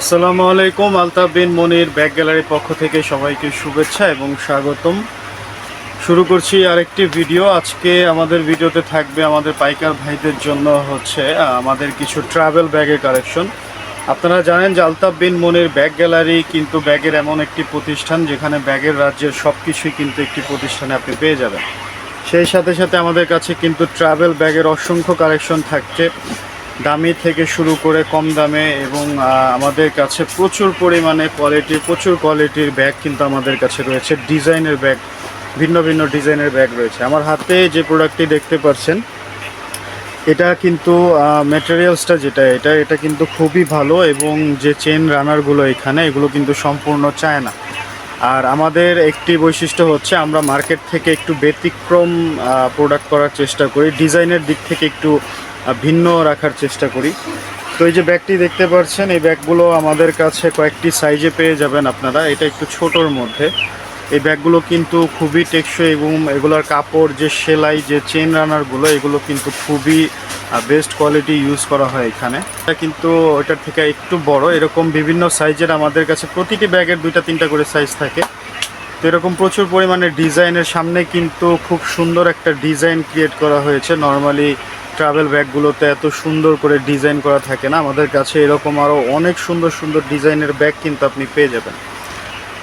আসসালামু আলাইকুম, আলতাফ বিন মনির ব্যাগ গ্যালারির পক্ষ থেকে সবাইকে শুভেচ্ছা এবং স্বাগতম। শুরু করছি আরেকটি ভিডিও। আজকে আমাদের ভিডিওতে থাকবে আমাদের পাইকার ভাইদের জন্য হচ্ছে আমাদের কিছু ট্রাভেল ব্যাগের কালেকশন আপনারা জানেন যে আলতাফ বিন মনির ব্যাগ গ্যালারি কিন্তু ব্যাগের এমন একটি প্রতিষ্ঠান যেখানে ব্যাগের রাজ্যের সব কিছুই কিন্তু একটি প্রতিষ্ঠানে আপনি পেয়ে যাবেন। সেই সাথে সাথে আমাদের কাছে কিন্তু ট্রাভেল ব্যাগের অসংখ্য কালেকশন থাকছে। দামি থেকে শুরু করে কম দামে এবং আমাদের কাছে প্রচুর পরিমাণে কোয়ালিটির প্রচুর কোয়ালিটির ব্যাগ কিন্তু আমাদের কাছে রয়েছে। ডিজাইনের ব্যাগ ভিন্ন ভিন্ন ডিজাইনের ব্যাগ রয়েছে। আমার হাতে যে প্রোডাক্টটি দেখতে পাচ্ছেন, এটা কিন্তু ম্যাটেরিয়ালসটা যেটা, এটা এটা কিন্তু খুবই ভালো এবং যে চেন রানারগুলো এখানে, এগুলো কিন্তু সম্পূর্ণ চায় না আর আমাদের একটি বৈশিষ্ট্য হচ্ছে আমরা মার্কেট থেকে একটু ব্যতিক্রম প্রোডাক্ট করার চেষ্টা করি। ডিজাইনের দিক থেকে একটু ভিন্ন রাখার চেষ্টা করি। তো এই যে ব্যাগটি দেখতে পাচ্ছেন, এই ব্যাগগুলো আমাদের কাছে কয়েকটি সাইজে পেয়ে যাবেন আপনারা। এটা একটু ছোটোর মধ্যে। এই ব্যাগগুলো কিন্তু খুবই টেকসই এবং এগুলোর কাপড়, যে সেলাই, যে চেন রানারগুলো, এগুলো কিন্তু খুবই বেস্ট কোয়ালিটি ইউজ করা হয় এখানে। এটা কিন্তু ওইটার থেকে একটু বড়। এরকম বিভিন্ন সাইজের আমাদের কাছে প্রতিটি ব্যাগের দুইটা, তিনটা করে সাইজ থাকে। তো এরকম প্রচুর পরিমাণে ডিজাইনের সামনে কিন্তু খুব সুন্দর একটা ডিজাইন ক্রিয়েট করা হয়েছে। নর্মালি ট্রাভেল ব্যাগগুলোতে এত সুন্দর করে ডিজাইন করা থাকে না, আমাদের কাছে এরকম আরও অনেক সুন্দর সুন্দর ডিজাইনের ব্যাগ কিন্তু আপনি পেয়ে যাবেন।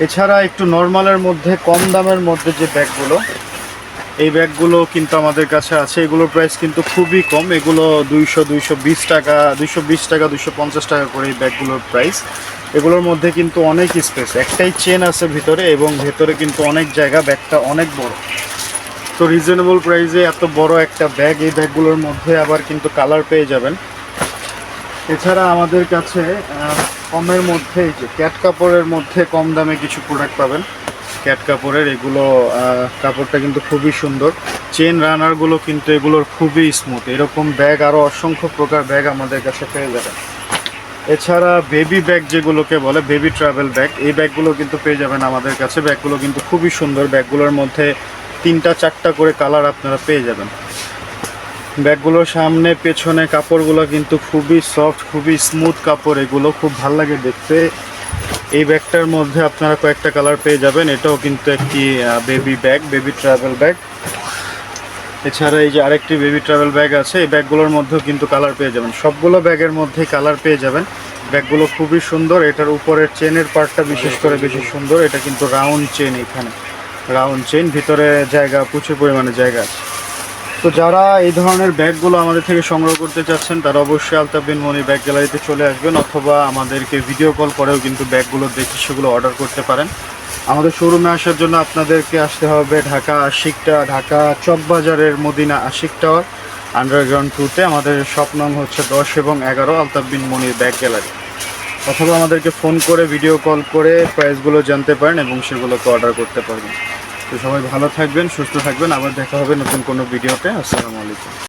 এছাড়া একটু নর্মালের মধ্যে, কম দামের মধ্যে যে ব্যাগগুলো এই ব্যাগগুলো কিন্তু আমাদের কাছে আছে। এগুলোর প্রাইস কিন্তু খুবই কম। এগুলো দুইশো দুইশো বিশ টাকা, দুইশো বিশ টাকা, দুইশো পঞ্চাশ টাকা করে এই ব্যাগগুলোর প্রাইস এগুলোর মধ্যে কিন্তু অনেক স্পেস একটাই চেন আছে ভিতরে এবং ভেতরে কিন্তু অনেক জায়গা ব্যাগটা অনেক বড়। তো রিজনেবল প্রাইসে এত বড় একটা ব্যাগ এই ব্যাগগুলোর মধ্যে আবার কিন্তু কালার পেয়ে যাবেন। এছাড়া আমাদের কাছে কমের মধ্যে যে ক্যাট কাপড়ের মধ্যে কম দামে কিছু প্রোডাক্ট পাবেন। ক্যাট কাপড়ের এগুলো কাপড়টা কিন্তু খুবই সুন্দর। চেন রানারগুলো কিন্তু এগুলোর খুবই স্মুথ এরকম ব্যাগ আরও অসংখ্য প্রকার ব্যাগ আমাদের কাছে পেয়ে যাবেন। এছাড়া বেবি ব্যাগ যেগুলোকে বলে বেবি ট্রাভেল ব্যাগ এই ব্যাগগুলো কিন্তু পেয়ে যাবেন আমাদের কাছে। ব্যাগগুলো কিন্তু খুবই সুন্দর। ব্যাগগুলোর মধ্যে তিনটা, চারটা করে কালার আপনারা পেয়ে যাবেন। ব্যাগগুলোর সামনে, পেছনে কাপড়গুলো কিন্তু খুবই সফট খুবই স্মুথ কাপড়, এগুলো খুব ভালো লাগে দেখতে। এই ব্যাগটার মধ্যে আপনারা কয়েকটা কালার পেয়ে যাবেন। এটাও কিন্তু একটি baby bag baby travel bag এছাড়া এই যে আরেকটি বেবি ট্রাভেল ব্যাগ আছে, এই ব্যাগগুলোর মধ্যেও কিন্তু কালার পেয়ে যাবেন। সবগুলো ব্যাগের মধ্যেই কালার পেয়ে যাবেন। ব্যাগগুলো খুবই সুন্দর। এটার উপরের চেনের পার্টটা বিশেষ করে বেশি সুন্দর। এটা কিন্তু রাউন্ড চেন এখানে। রাউন্ড চেন ভিতরে জায়গা, প্রচুর পরিমাণে জায়গা আছে। তো যারা এই ধরনের ব্যাগগুলো আমাদের থেকে সংগ্রহ করতে চাচ্ছেন, তারা অবশ্যই আলতাফ বিন মনি ব্যাগ গ্যালারিতে চলে আসবেন, অথবা আমাদেরকে ভিডিও কল করেও কিন্তু ব্যাগগুলো দেখে সেগুলো অর্ডার করতে পারেন। আমাদের শোরুমে আসার জন্য আপনাদেরকে আসতে হবে ঢাকা আশিকটা ঢাকা চকবাজারের মদিনা আশিক টাওয়ার আন্ডারগ্রাউন্ড টুতে আমাদের শপ নং হচ্ছে দশ এবং এগারো আলতাফ বিন মনির ব্যাগ গ্যালারি অথবা আমাদেরকে ফোন করে ভিডিও কল করে প্রাইসগুলো জানতে পারেন এবং সেগুলোকে অর্ডার করতে পারবেন। তো সবাই ভালো থাকবেন, সুস্থ থাকবেন। আবার দেখা হবে নতুন কোনো ভিডিওতে আসসালামু আলাইকুম।